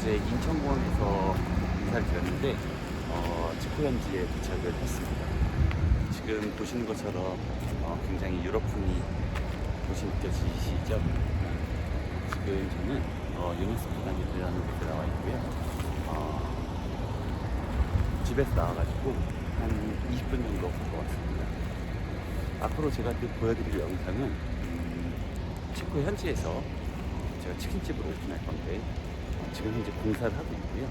어제 인천공항에서 인사를 드렸는데 어, 체코 현지에 도착을 했습니다. 지금 보시는 것처럼 어, 굉장히 유럽풍이 도시 느껴지시죠? 지금 저는 어, 유네스코 단위라는 곳에 나와 있고요. 어, 집에서 나와가지고 한 20분 정도 걸어왔습니다. 앞으로 제가 또 보여드릴 영상은 음, 체코 현지에서 제가 치킨집을 오픈할 건데 어, 지금 현재 공사를 하고 있고요.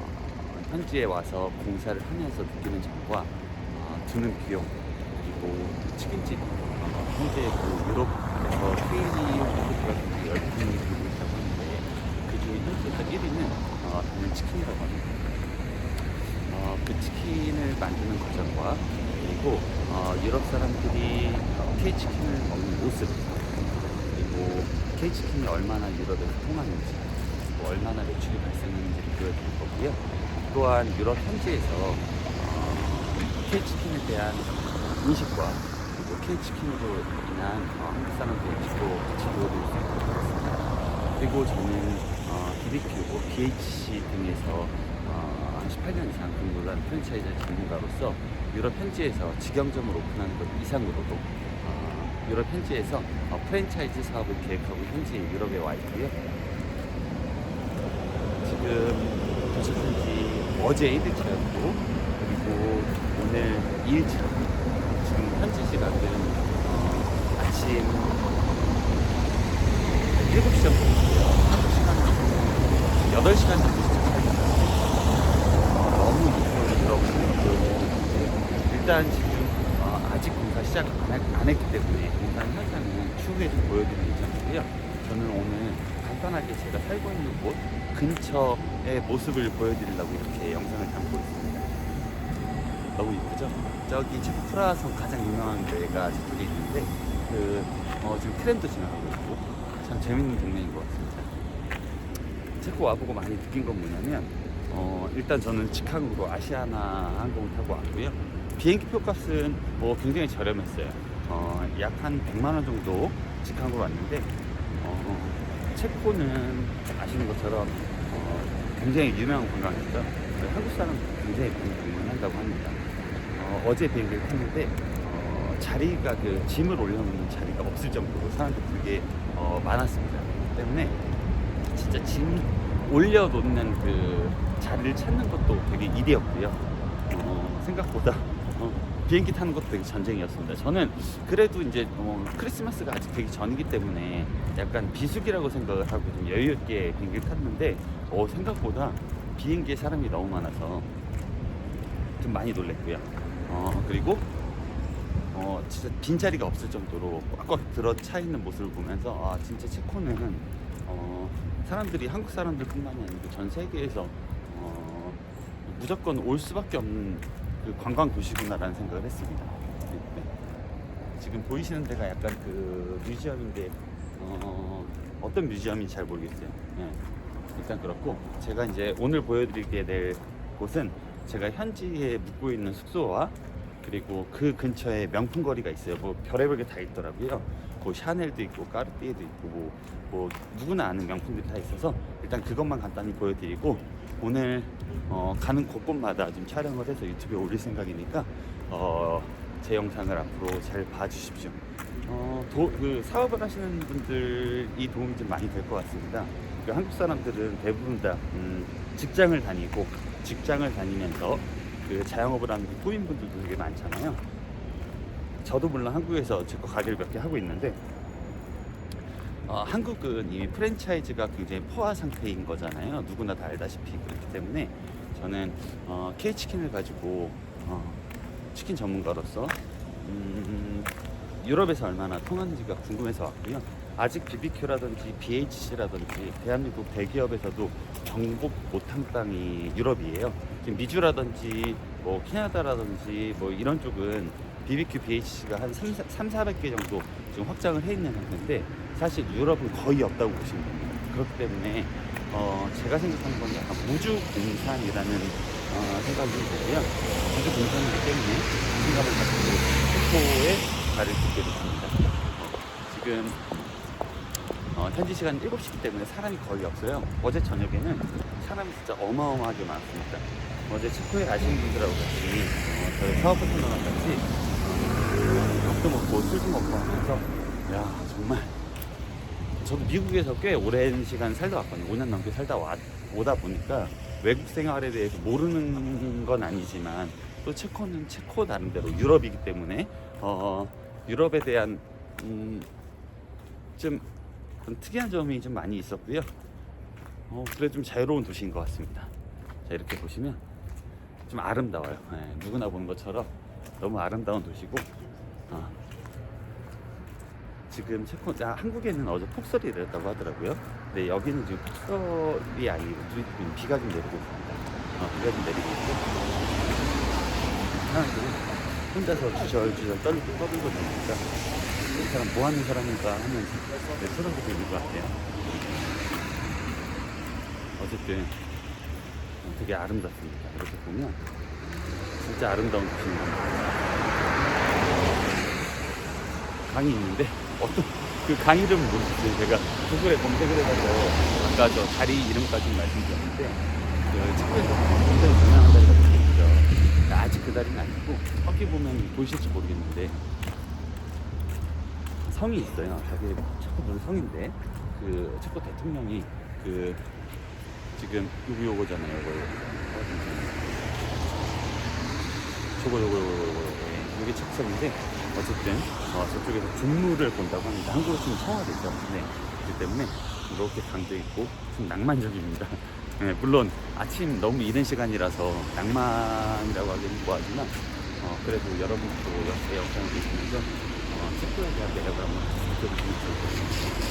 어, 현지에 와서 공사를 하면서 느끼는 점과 어, 드는 비용 그리고 치킨집 어, 현재 그 유럽에서 케일리 호텔가 열풍이 불고 있다고 하는데 그 중에 현지에서 1위는 어, 치킨이라고 합니다. 어, 그 치킨을 만드는 과정과 그리고 어, 유럽 사람들이 어, K치킨을 먹는 모습 그리고 K치킨이 얼마나 유럽에서 통하는지 또 얼마나 매출이 발생하는지를 보여드릴 거고요. 또한 유럽 현지에서 어, K치킨에 대한 인식과 그리고 K치킨으로 인한 어, 한국 사람들의 인식도 같이 보여드릴 수 있도록 하겠습니다. 그리고 저는 어, BBQ, 뭐 BHC 등에서 어, 한 18년 이상 근무를 한 프랜차이즈 전문가로서 유럽 현지에서 직영점을 오픈하는 것 이상으로도 어, 유럽 현지에서 어, 프랜차이즈 사업을 계획하고 현재 유럽에 와 있고요. 지금 도착한 지 어제 1일차였고 그리고 오늘 2일차 지금 현지 시각은 어, 아침 7시 정도 있고요. 한국 시간은 8시간 정도 시차입니다. 너무 이쪽으로 들어오고 일단 지금 어, 아직 공사 시작 안, 했, 안 했기 때문에 공사 현장은 추후에 좀 보여드릴 예정이고요. 저는 오늘 간단하게 제가 살고 있는 곳 근처의 모습을 보여드리려고 이렇게 영상을 담고 있습니다. 너무 이쁘죠? 저기 지금 프라하성 가장 유명한 데가 저쪽에 있는데 그 어, 지금 트램도 지나가고 있고 참 재밌는 동네인 것 같습니다. 체코 와보고 많이 느낀 건 뭐냐면 어, 일단 저는 직항으로 아시아나 항공을 타고 왔고요. 비행기 표 값은 뭐 굉장히 저렴했어요. 어, 약 한 100만 원 정도 직항으로 왔는데 어, 체코는 아시는 것처럼 어, 굉장히 유명한 관광지죠. 한국 사람 굉장히 많이 방문한다고 합니다. 어, 어제 비행기를 탔는데 어, 자리가 그 짐을 올려놓는 자리가 없을 정도로 사람들이 되게 어, 많았습니다. 때문에 진짜 짐 올려놓는 그 자리를 찾는 것도 되게 일이었고요. 어, 생각보다 어, 비행기 타는 것도 되게 전쟁이었습니다. 저는 그래도 이제 어, 크리스마스가 아직 되기 전이기 때문에 약간 비수기라고 생각을 하고 좀 여유 있게 비행기를 탔는데 어, 생각보다 비행기에 사람이 너무 많아서 좀 많이 놀랬고요. 어, 그리고 어, 진짜 빈자리가 없을 정도로 꽉꽉 들어차 있는 모습을 보면서 아 진짜 체코는 어, 사람들이 한국 사람들뿐만이 아니고 전 세계에서 어, 무조건 올 수밖에 없는 그 관광 도시구나라는 생각을 했습니다. 네, 네. 지금 보이시는 데가 약간 그 뮤지엄인데 어, 어떤 뮤지엄인지 잘 모르겠어요. 예. 일단 그렇고 제가 이제 오늘 보여드리게 될 곳은 제가 현지에 묵고 있는 숙소와 그리고 그 근처에 명품 거리가 있어요. 뭐 별의별 게 다 있더라고요. 뭐 샤넬도 있고 까르띠에도 있고 뭐, 뭐 누구나 아는 명품들이 다 있어서 일단 그것만 간단히 보여드리고 오늘 어, 가는 곳곳마다 좀 촬영을 해서 유튜브에 올릴 생각이니까 어, 제 영상을 앞으로 잘 봐주십시오. 어, 도, 그 사업을 하시는 분들이 도움이 좀 많이 될 것 같습니다. 그 한국 사람들은 대부분 다 음, 직장을 다니고 직장을 다니면서 그 자영업을 하는 그 꾸민 분들도 되게 많잖아요. 저도 물론 한국에서 제거 가게를 몇 개 하고 있는데 어, 한국은 이미 프랜차이즈가 굉장히 포화 상태인 거잖아요. 누구나 다 알다시피 그렇기 때문에 저는 어, K치킨을 가지고 어, 치킨 전문가로서 음, 유럽에서 얼마나 통하는지가 궁금해서 왔고요. 아직 BBQ라든지 BHC라든지 대한민국 대기업에서도 정복 못한 땅이 유럽이에요. 지금 미주라든지 뭐 캐나다라든지 뭐 이런 쪽은 BBQ BHC가 한 3, 3 400개 정도 지금 확장을 해 있는 상태인데 사실 유럽은 거의 없다고 보시면 됩니다. 그렇기 때문에 어, 제가 생각하는 건 약간 무주 공산이라는 어, 생각이 들고요. 무주 공산이기 때문에 자신감을 가지고 체코에 발을 딛게 됐습니다. 어, 지금 어, 어, 현지 시간 7시기 때문에 사람이 거의 없어요. 어제 저녁에는 사람이 진짜 어마어마하게 많았습니다. 어제 체코에 가시는 분들하고 같이 어, 저희 사업 파트너랑 같이 어, 밥도 먹고 술도 먹고 하면서 야 정말 저도 미국에서 꽤 오랜 시간 살다 왔거든요. 5년 넘게 살다 와, 오다 보니까 외국 생활에 대해서 모르는 건 아니지만 또 체코는 체코 나름대로 유럽이기 때문에 어, 유럽에 대한 음, 좀 특이한 점이 좀 많이 있었고요. 어, 그래 좀 자유로운 도시인 것 같습니다. 자 이렇게 보시면 좀 아름다워요. 예, 누구나 보는 것처럼 너무 아름다운 도시고 어, 지금 체코 아, 한국에는 어제 폭설이 내렸다고 하더라고요. 근데 여기는 지금 폭설이 아니고 눈- 눈- 비가 좀 내리고 있습니다. 어, 비가 좀 내리고 있고 사람들이 혼자서 주절주절 떨고 떠들고 다니니까 이 사람 뭐 하는 사람인가 하면서 네, 소름도 들릴 것 같아요. 어쨌든 되게 아름답습니다. 이렇게 보면 진짜 아름다운 도시입니다. 강이 있는데 어떤 그 강 이름을 모르겠어요. 제가 구글에 검색을 해서 아까 저 다리 이름까지 말씀드렸는데 그 책에서 굉장히 유명한 다리가 있죠. 아직 그 다리는 아니고 어떻게 보면 보이실지 모르겠는데 성이 있어요. 자기 체코 무슨 성인데 그 체코 대통령이 그 지금 요거 요거잖아요. 요거 요거 요거 요거 요거 이게 책성인데 어쨌든 어, 저쪽에서 중물을 본다고 합니다. 한국으로 치면 청와대죠. 네. 그렇기 때문에 이렇게 강도 있고 좀 낭만적입니다. 네, 물론 아침 너무 이른 시간이라서 낭만이라고 하기는 뭐하지만 어, 그래도 여러분도 옆에 영상을 보시면서 어, 대한 매력을 한번 느껴보시면 좋을 것 같습니다.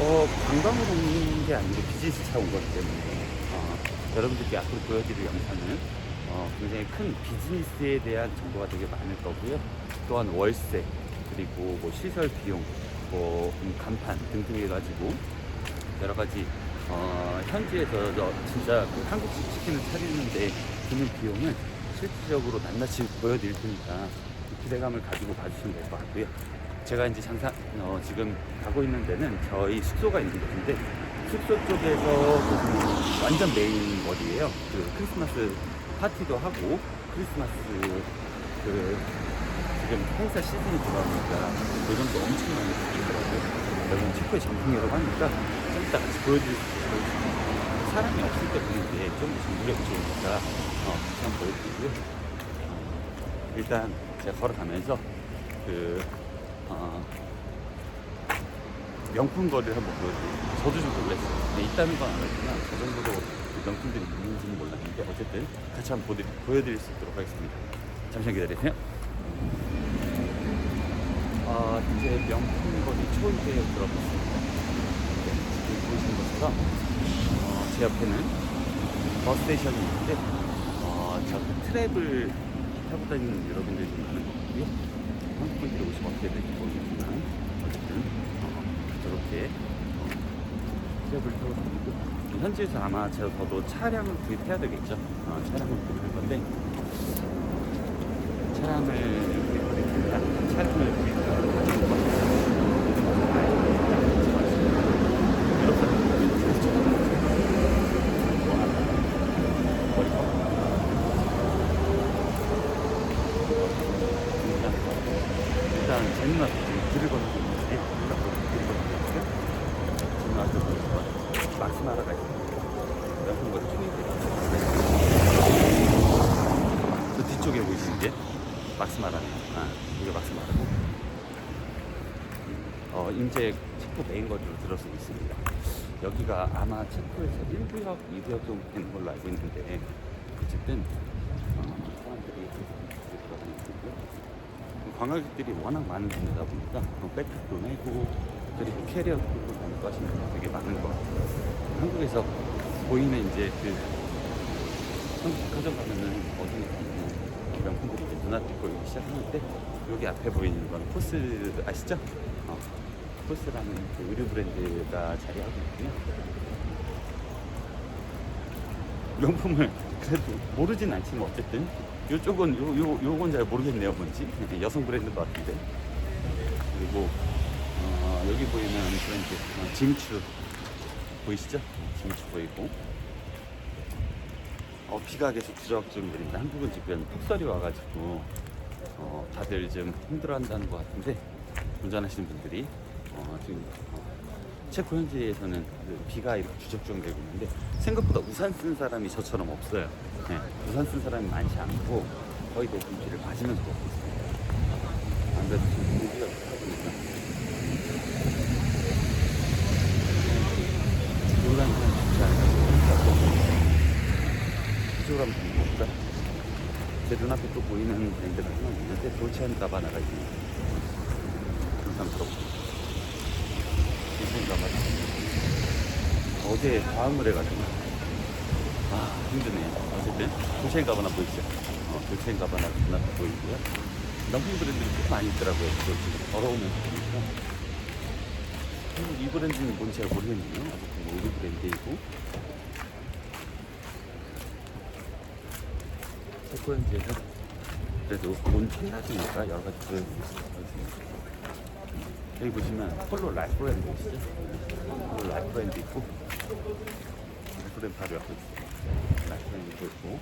어, 관광을 오는 게 아니고 비즈니스 차 온 거기 때문에 어, 여러분들께 앞으로 보여드릴 영상은 어, 굉장히 큰 비즈니스에 대한 정보가 되게 많을 거고요. 또한 월세 그리고 뭐 시설 비용, 뭐 음, 간판 등등 해가지고 여러 가지 어, 현지에서 저 진짜 그 한국식 치킨을 차리는데 드는 비용을 실질적으로 낱낱이 보여드릴 테니까 기대감을 가지고 봐주시면 될 것 같고요. 제가 이제 장사 어, 지금 가고 있는 데는 저희 숙소가 있는 곳인데 숙소 쪽에서 보시면 완전 메인 거리예요. 그 크리스마스 파티도 하고 크리스마스 그 지금 행사 시즌이 들어가니까 요즘도 엄청 많이 생기더라고요. 여러분 체코의 정통이라고 하니까 좀 이따 같이 보여드릴 수 있어요. 사람이 없을 때 보는 게좀 무력이 좋으니까 어, 같이 한번 보여드리고요. 어, 일단 제가 걸어가면서 그 어, 명품 거리를 한번 보여드릴게요. 저도 좀 놀랐어요. 네, 있다는 건 알았지만 저 정도로 명품들이 있는지는 몰랐는데 어쨌든 같이 한번 보여드릴, 보여드릴 수 있도록 하겠습니다. 잠시만 기다리세요. 아, 이제 명품 거리 초입에 들어갔습니다. 네, 지금 보시는 것처럼 어, 제 옆에는 버스 스테이션이 있는데 어, 저 트랩을 타고 다니는 여러분들이 좀 많은 것 같고요. 한국 분들이 오시면 어떻게 될지 모르겠지만 어쨌든 어, 저렇게 어, 트랩을 타고 다니고 현지에서 아마 제가 저도 차량을 구입해야 되겠죠. 어, 차량을 구입할 건데 차량을 구입하겠습니다. 차량을 구입하고 일단 제 누나도 지금 길을 걷는 게 있는데 누나도 길을 걷는 게 있어요. 제 누나도 보니까 막스마라가 있어요. 명품 거리 중인데 그 뒤쪽에 보이시는 게 막스마라네요. 아, 이게 막스마라고. 어, 인제 체코 메인 거리로 들어서고 있습니다. 여기가 아마 체코에서 1구역, 2구역 정도 되는 걸로 알고 있는데 어쨌든 어, 사람들이 돌아다니고. 관광객들이 워낙 많은 데다 보니까 뭐 백팩도 메고 그리고 캐리어도 다니고 하시는 분이 되게 많은 것 같아요. 한국에서 보이는 이제 그 한국 백화점 가면은 어디에 가면 명품들이 이제 눈앞에 보이기 시작하는데 여기 앞에 보이는 건 포스 아시죠? 어, 포스라는 그 의류 브랜드가 자리하고 있고요. 명품을 그래도 모르진 않지만 어쨌든 이쪽은 요, 요, 요건 잘 모르겠네요 뭔지 여성 브랜드 것 같은데 그리고 어, 여기 보이는 브랜드 어, 짐추 보이시죠? 짐추 보이고 어, 비가 계속 부적 좀 내립니다. 한국은 지금 폭설이 와가지고 어, 다들 좀 힘들어한다는 것 같은데 운전하시는 분들이 어, 지금 어, 체코 현지에서는 그 비가 이렇게 주적주적 내고 있는데 생각보다 우산 쓴 사람이 저처럼 없어요. 네, 우산 쓴 사람이 많지 않고 거의 대부분 비를 맞으면서 걷고 있습니다. 안 그래도 지금 공기가 좋다 보니까. 제 눈앞에 또 보이는 브랜드가 하나 있는데 돌체한 가바나가 있네요. 감상스럽고 돌체한 가바나 어제 과음을 해가지고 아 힘드네요. 어쨌든 돌체한 가바나 보이시죠? 어, 돌체한 가바나 보이고요. 명품 브랜드들이 꽤 많이 있더라고요. 그걸 지금 걸어오면서 보니까 음, 이 브랜드는 뭔지 잘 모르겠네요. 어쨌든 뭐 우리 브랜드이고 체코 현지에서 그래도 온 첫날이니까 여러 가지 브랜드. 여기 보시면 폴로 라이프 브랜드 있죠? 폴로 라이프 브랜드 있고 라이프 브랜드 바로 옆에 있어요. 라이프 브랜드 있고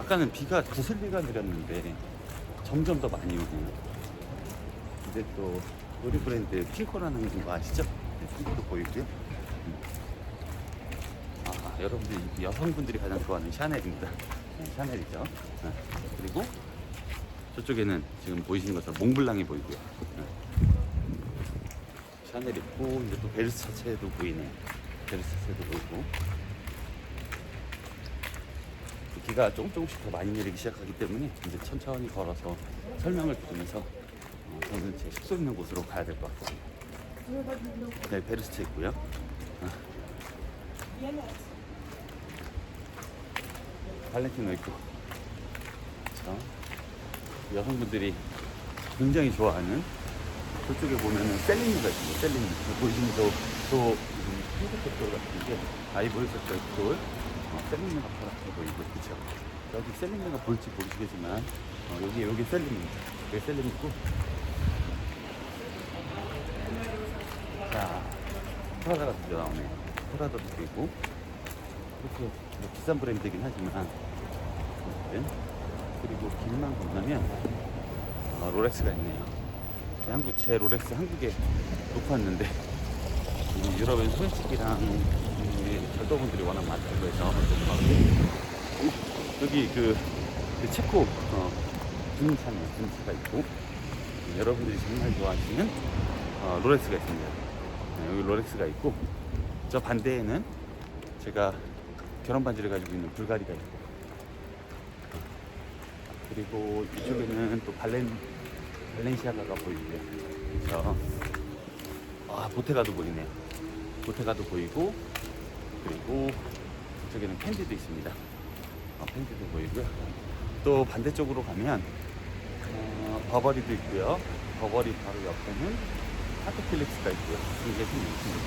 아까는 비가 구슬비가 내렸는데 점점 더 많이 오고 근데 또 우리 브랜드 핑코라는 거 아시죠? 네, 핑코도 보이고요 음. 아, 여러분들 여성분들이 가장 좋아하는 샤넬입니다 네, 샤넬이죠 네. 그리고 저쪽에는 지금 보이시는 것처럼 몽블랑이 보이고요 네. 샤넬 있고 이제 또 베르사체도 보이네 베르사체도 보이고 비가 조금 조금씩 더 많이 내리기 시작하기 때문에 이제 천천히 걸어서 설명을 드리면서 어, 저는 제 숙소 있는 곳으로 가야 될 것 같아요. 네, 베르스트 있고요. 아. 발렌티노 있고. 자, 여성분들이 굉장히 좋아하는 그쪽에 보면은 셀린이가 있습니다. 셀린이. 보이시는 저, 저, 핑크색 돌 같은 게 아이보리 색깔 돌. 어, 셀린이가 파랗게 보이고, 그쵸? 여기 셀린이가 보일지 모르시겠지만, 어, 여기, 여기 셀린입니다. 여기 셀린 있고. 자, 프라다가 드디어 나오네. 프라다도 있고. 이렇게 뭐 비싼 브랜드이긴 하지만. 그리고 길만 건너면, 어, 롤렉스가 있네요. 한국 제 롤렉스 한국에 놓고 왔는데 이 유럽엔 소매치기랑 이 절도분들이 워낙 많다고 해서 여기 그, 그 체코 어, 분차네 분차가 있고 여러분들이 정말 좋아하시는 어, 롤렉스가 있습니다. 네, 여기 롤렉스가 있고 저 반대에는 제가 결혼 반지를 가지고 있는 불가리가 있고 그리고 이쪽에는 또 발렌 발렌시아가가 보이고요. 그래서 아 보테가도 보이네요. 보테가도 보이고 그리고 이쪽에는 캔디도 있습니다. 어, 캔디도 보이고요. 또 반대쪽으로 가면 어, 버버리도 있고요. 버버리 바로 옆에는 하트필릭스가 있고요. 이게 좀 있습니다.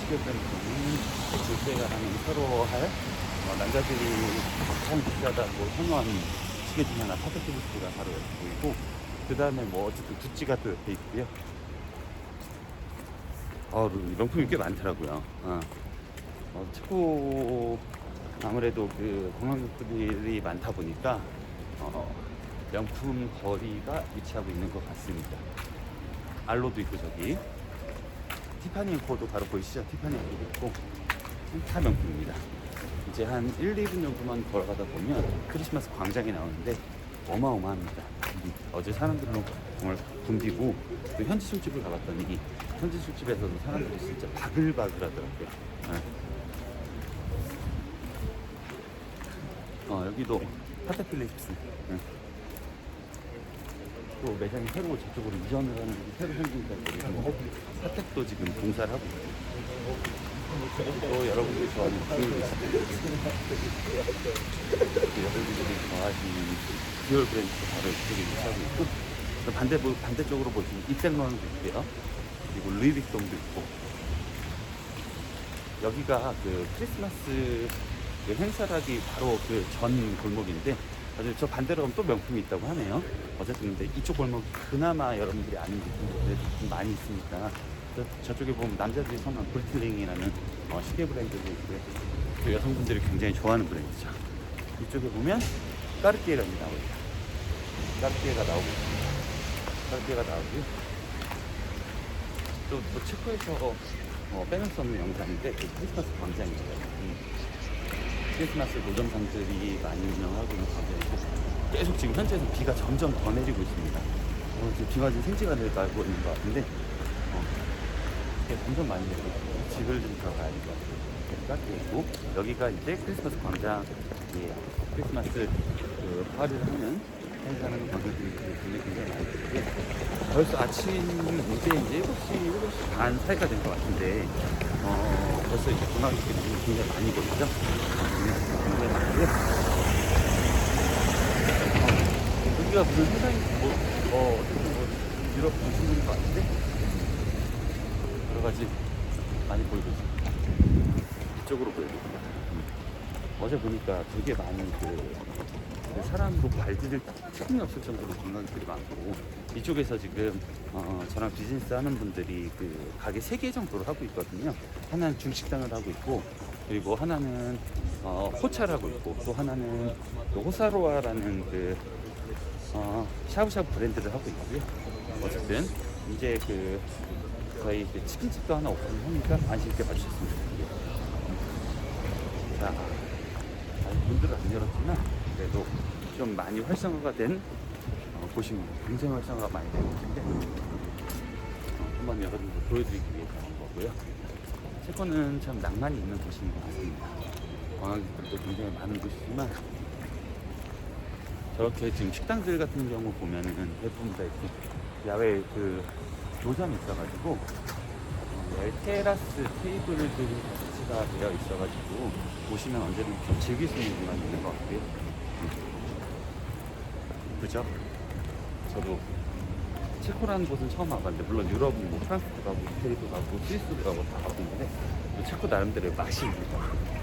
시계 브랜드는 둘째가 하는 서로 할 어, 남자들이 참 비싸다고 선호하는 시계 중에 하나 하트필릭스가 바로 옆에 보이고 그 다음에 뭐 어쨌든 구찌가 또 옆에 있고요. 어, 명품이 꽤 많더라고요. 어. 어, 체코 아무래도 그 관광객들이 많다 보니까 어, 명품 거리가 위치하고 있는 것 같습니다. 알로도 있고 저기 티파니 앵코도 바로 보이시죠? 티파니 앵코도 있고 다 명품입니다. 이제 한 1, 2분 정도만 걸어가다 보면 크리스마스 광장이 나오는데 어마어마합니다. 음, 어제 사람들로 정말 붐비고 또 현지 술집을 가봤더니 현지 술집에서도 사람들이 진짜 바글바글 하더라고요. 네. 어, 여기도 파테필리프스. 네. 또 매장이 새로 저쪽으로 이전을 하는 게 새로 생기니까 그리고 사택도 지금 공사를 하고. 또 여러분들이 좋아하는 듀얼 여러분들이 좋아하시는 듀얼 브랜드도 바로 이쪽에 위치하고 있고 또 반대, 반대쪽으로 보시면 입생로는도 있고요. 그리고 루이빅동도 있고 여기가 그 크리스마스 그 행사라기 바로 그 전 골목인데 아주 저 반대로 가면 또 명품이 있다고 하네요. 어쨌든 근데 이쪽 골목 그나마 여러분들이 아는 제품들이 좀 많이 있으니까 저, 저쪽에 보면 남자들이 선호하는 브리틀링이라는 어, 시계 브랜드도 있고요. 또 여성분들이 굉장히 좋아하는 브랜드죠. 이쪽에 보면 까르띠에가 나오고 있다. 까르띠에가 나오고. 까르띠에가 나오고요. 또, 또 체코에서 어, 빼놓을 수 없는 영상인데 그 크리스마스 광장이에요. 음. 크리스마스 노점상들이 많이 운영하고 있는 광장이고 계속 지금 현재는 비가 점점 더 내리고 있습니다. 어, 지금 비 맞은 생지가 내려가고 있는 것 같은데 어, 점점 많이 내리고 있고 집을 좀 들어가야 될 것 같아요. 여기가 있고 여기가 이제 크리스마스 광장이에요. 크리스마스 그 파리를 하는 행사하는 관광들이 굉장히 많이 있고요. 벌써 아침 이제 이제 7시, 7시 반 사이가 된 것 같은데 어, 벌써 이제 관광객들이 굉장히 많이 보이죠? 굉장히 많고요. 어, 여기가 무슨 회사인 뭐, 뭐 어쨌든 뭐 유럽 중심인 것 같은데 여러 가지 많이 보이고 있습니다. 이쪽으로 있습니다. 음. 어제 보니까 되게 많은 그, 그 사람으로 발디딜 틈이 없을 정도로 관광객들이 많고 이쪽에서 지금 어, 저랑 비즈니스 하는 분들이 그 가게 세 개 정도를 하고 있거든요. 하나는 중식당을 하고 있고 그리고 하나는 어, 호차를 하고 있고 또 하나는 그 호사로아라는 그 어, 샤브샤브 브랜드를 하고 있고요. 어쨌든 이제 그 저희 그 치킨집도 하나 오픈하니까 관심 있게 봐주셨으면 좋겠고요. 자, 아직 문들은 안 열었지만 그래도 좀 많이 활성화가 된 어, 곳입니다. 굉장히 활성화가 많이 된 곳인데 어, 한번 여러분들 보여드리기 위해서 온 거고요. 체코는 참 낭만이 있는 곳인 것 같습니다. 관광객들도 굉장히 많은 곳이지만 저렇게 지금 식당들 같은 경우 보면은 대부분 다 이렇게 야외 그 노점이 있어가지고 어, 야외 테라스 테이블들이 설치가 되어 있어가지고 오시면 언제든 좀 즐길 수 있는 공간이 있는 것 같고요. 음. 그죠? 저도 체코라는 곳은 처음 와봤는데 물론 유럽은 뭐 프랑스도 가고 이태리도 가고 스위스도 가고 다또 체코 나름대로의 맛이 같아요.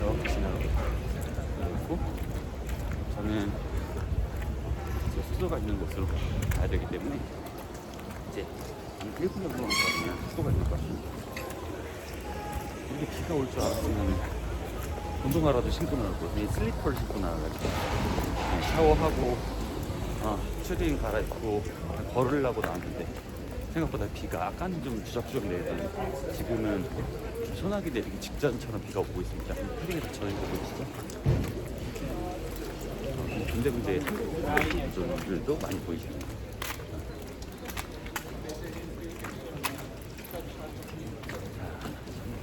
이렇게 지나가고 있고 저는 제 숙소가 있는 곳으로 가야 되기 때문에 이제 한 1분 정도만 가면 숙소가 있는 것 같습니다. 이렇게 비가 올 줄 알았으면 운동화라도 신고 나오고 그냥 슬리퍼를 신고 나와가지고 그냥 샤워하고 어, 추리닝 갈아입고 걸으려고 나왔는데 생각보다 비가 아까는 좀 주적주적 내리더니 지금은 좀 소나기 내리기 직전처럼 비가 오고 있습니다. 패딩이 다 젖어 있고 있죠. 어, 군데군데 한국분들도 많이 보이십니다.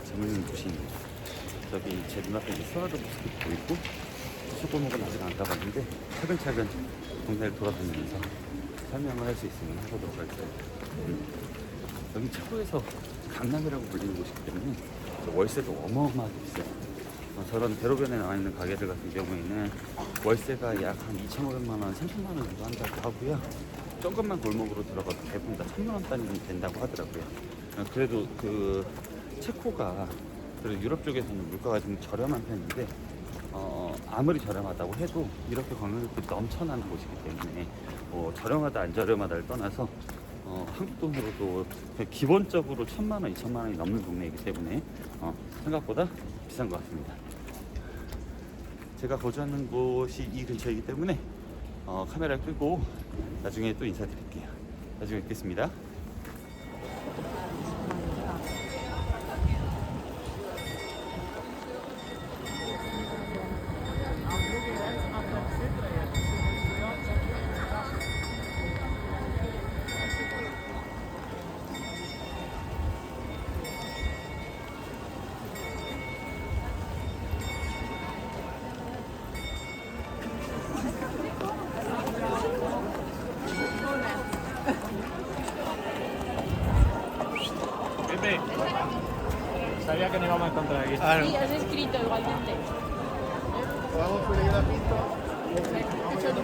재밌는 곳입니다. 저기 제 눈앞에 이제 스와드 모습이 보이고 수고목은 아직 안 가봤는데 차근차근 동네를 돌아다니면서 설명을 할 수 있으면 해보도록. 음. 여기 체코에서 강남이라고 불리는 곳이기 때문에 저 월세도 어마어마하게 비싸요. 어, 저런 대로변에 나와 있는 가게들 같은 경우에는 월세가 약 한 2,500만 원, 3,000만 원 정도 한다고 하고요. 조금만 골목으로 들어가도 대부분 다 1,000만 원 단위는 된다고 하더라고요. 어, 그래도 그 체코가 그리고 유럽 쪽에서는 물가가 좀 저렴한 편인데 어, 아무리 저렴하다고 해도 이렇게 관광객들이 넘쳐나는 곳이기 때문에 뭐 저렴하다 안 저렴하다를 떠나서 어, 한국 돈으로도 기본적으로 천만 원, 이천만 원이 넘는 동네이기 때문에 어, 생각보다 비싼 것 같습니다. 제가 거주하는 곳이 이 근처이기 때문에 어, 카메라를 끄고 나중에 또 인사드릴게요. 나중에 뵙겠습니다. Sabía que nos íbamos a encontrar aquí. Sí, has escrito igualmente. Podemos pedir la pista. He hecho tu.